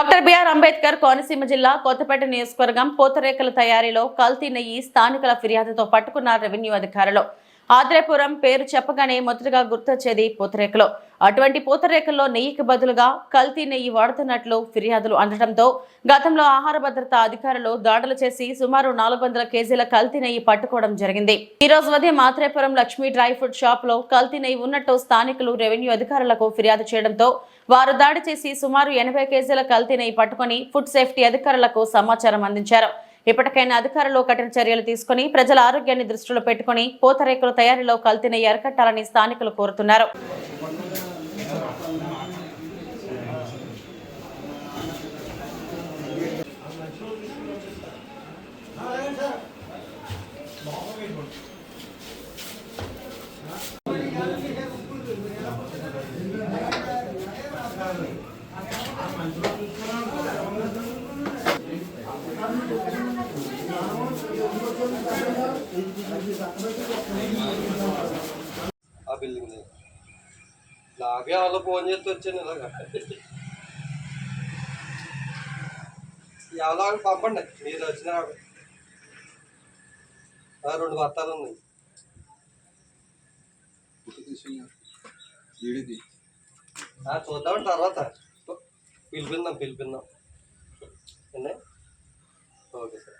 Doctor BR Ambedkar Konaseema జిల్లా కొత్తపేట నియోజకవర్గం పూతరేకల తయారీలో కల్తీ నెయ్యి స్థానికుల ఫిర్యాదుతో పట్టుకున్న రెవెన్యూ అధికారులు. ఆద్రేపురం పేరు చెప్పగానే మొదటగా గుర్తొచ్చేది పూతరేకలు. అటువంటి పూతరేకల్లో నెయ్యికి బదులుగా కల్తీ నెయ్యి వాడుతున్నట్లు ఫిర్యాదులు అందడంతో గతంలో ఆహార భద్రత అధికారులు దాడులు చేసి సుమారు నాలుగు వందల కేజీల కల్తీ నెయ్యి పట్టుకోవడం జరిగింది. ఈ రోజు ఉదయం ఆత్రేపురం లక్ష్మీ డ్రై ఫ్రూట్ షాప్లో కల్తీ నెయ్యి ఉన్నట్టు స్థానికులు రెవెన్యూ అధికారులకు ఫిర్యాదు చేయడంతో వారు దాడి చేసి సుమారు ఎనభై కేజీల కల్తీ నెయ్యి పట్టుకుని ఫుడ్ సేఫ్టీ అధికారులకు సమాచారం అందించారు. ఇప్పటికైనా అధికారులు కఠిన చర్యలు తీసుకుని ప్రజల ఆరోగ్యాన్ని దృష్టిలో పెట్టుకుని పూతరేకుల తయారీలో కల్తీని ఎరకట్టాలని స్థానికులు కోరుతున్నారు. ఆ బిల్డింగ్ లాగే వాళ్ళు ఫోన్ చేసి వచ్చాను ఇలాగా ఎలా పంపండి మీరు వచ్చిన రెండు బత్తాలు ఉన్నాయి ఆ, తర్వాత పిలిపిందాం పిలిపిందాం ఓకే సార్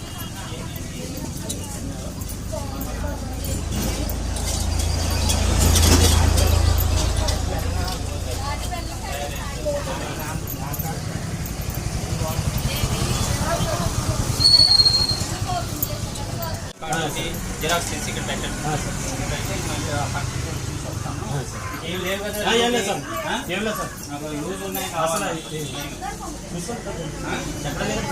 జిరాక్స్ చేసి ఇక్కడ పెట్టండి పెట్టి మళ్ళీ ఆ పక్కన తీసుకొస్తాను. ఏం లేవు కదా ఆ, ఏం లేదు సార్. ఆ? ఏం లేదు సార్ నాకు లూజ్ ఉన్నాయి అసలు కావాలి ఇది- ఆ? చెప్పలేదు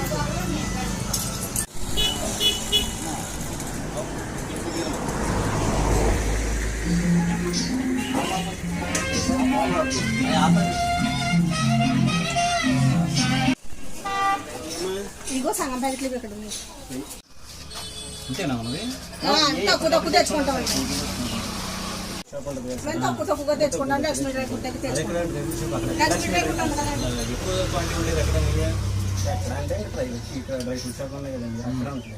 ఇగో సగం ప్యాకెట్లు ఇక్కడ ఉన్నాయి? అంతేనా ఉన్నది తక్కువ తక్కువ తెచ్చుకుంటాం మేము తక్కువ తక్కువగా తెచ్చుకుంటాం లక్ష్మీ డ్రై తెచ్చుకుంటాం. లక్ష్మీ డ్రై డ్రై ఇక్కడ డ్రై ఫ్రూట్ షాప్ ఉన్నాయి కదండి అక్కడ ఉంటుంది?